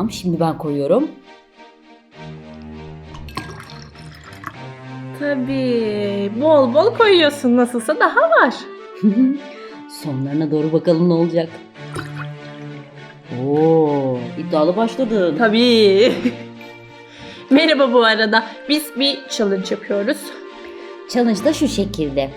Tamam şimdi ben koyuyorum. Tabii. Bol bol koyuyorsun. Nasılsa daha var. Sonlarına doğru bakalım ne olacak. Oo, iddialı başladın. Tabii. Merhaba bu arada. Biz bir challenge yapıyoruz. Challenge da şu şekilde.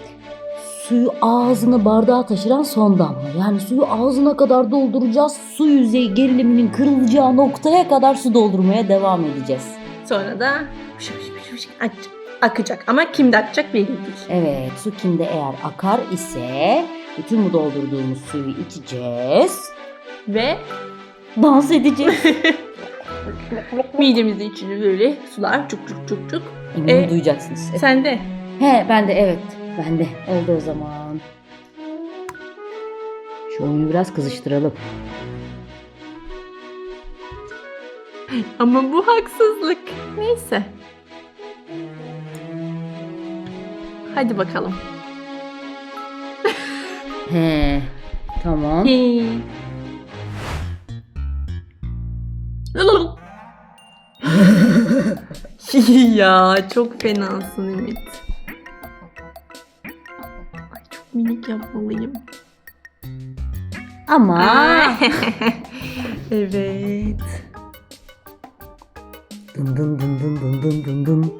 Suyu ağzına bardağa taşıran son damla. Yani suyu ağzına kadar dolduracağız. Su yüzeyi geriliminin kırılacağı noktaya kadar su doldurmaya devam edeceğiz. Sonra da fışık fışık fışık fışık ak- akacak. Ama kimde akacak belli değil. Evet, su kimde eğer akar ise bütün bu doldurduğumuz suyu içeceğiz. Ve Dans edeceğiz. midemizde içine böyle sular çuk çuk çuk çuk. Eminim E, duyacaksınız. Sen de. He ben de evet. Ben de. Oldu o zaman. Şu oyunu biraz kızıştıralım. Ama bu haksızlık. Neyse. Hadi bakalım. He. Tamam. Hey. ya çok fenasın Ümit minik yapmalıyım. Ama evet. Dın dın dın dın dın dın dın dın.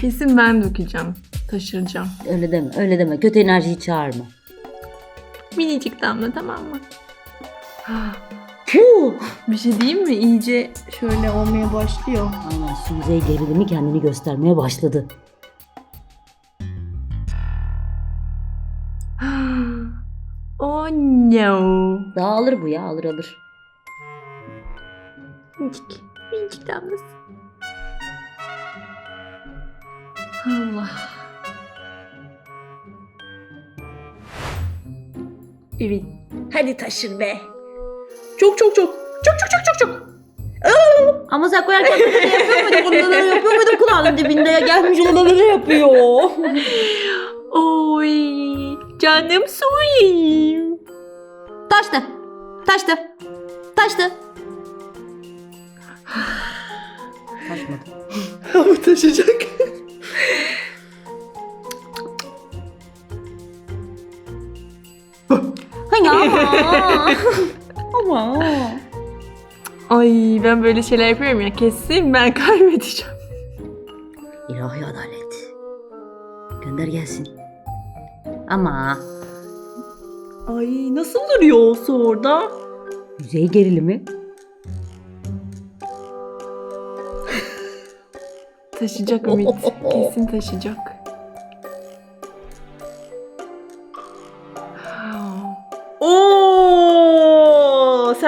Kesin ben dökeceğim. Taşıracağım. Öyle deme, öyle deme. Kötü enerjiyi çağırma. Minicik damla tamam mı? Ah. Puh! Bir şey diyeyim mi? İyice şöyle olmaya başlıyor. Aynen su yüzey gerilimi kendini göstermeye başladı. oh no. Daha alır bu ya, alır alır. Minicik. Minicik damlası. Allah. Evet. Hadi taşır be. Çok çok çok. Çok çok çok çok çok. Ama sen koyarken böyle yapıyor muydun? Bunu böyle yapıyor muydun? Kulağının dibinde ya gelmiş böyle yapıyor. Oy. Canım suyum. Taştı. Taştı. Taştı. Taşmadı. Ama taşıyacak. Ya. Ama. Ay ben böyle şeyler yapıyorum ya kesin ben kaybedeceğim. İlahi adalet. Gönder gelsin. Ama Ay nasıl duruyor su orada? yüzey gerilimi. Taşıyacak Ümit. Kesin taşıyacak.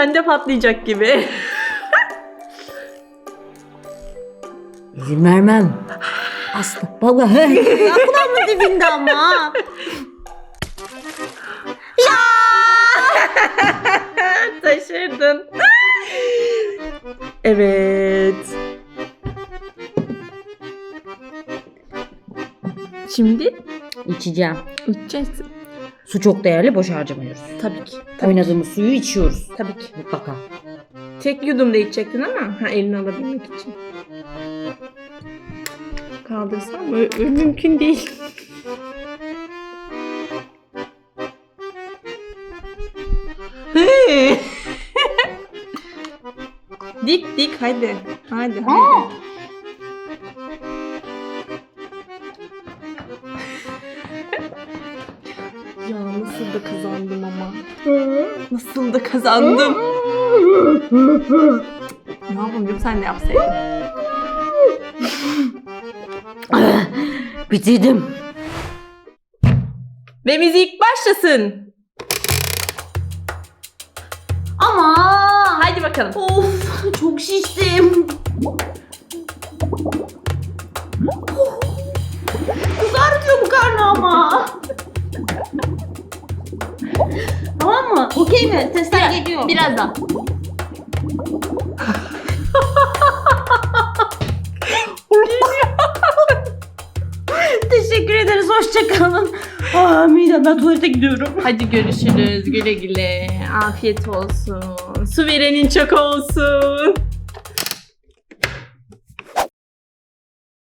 Sende patlayacak gibi. İzin vermem. Aslı. Baba. Kulağımın dibinde ama. Taşırdın. evet. Şimdi İçeceğim. içeceğiz. Su çok değerli boş harcamıyoruz. Tabii ki. Tabii ki. Oynadığımız suyu içiyoruz. Tabii ki. Mutlaka. Tek yudumda içecektin ama ha, elini alabilmek için. Kaldırsam ö- mümkün değil. dik dik hadi. Hadi hadi. Nasıl da kazandım ama. Nasıl da kazandım. ne yapayım sen de yapsaydın. Bitirdim. Ve müzik başlasın. Ama. Haydi bakalım. Of çok şiştim. Kızartıyor bu karnı ama. Tamam mı? Okey mi? Testler geliyor. Birazdan. teşekkür ederiz. Hoşçakalın. Aa midem ben tuvalete gidiyorum. Hadi görüşürüz güle güle. Afiyet olsun. Su verenin çok olsun.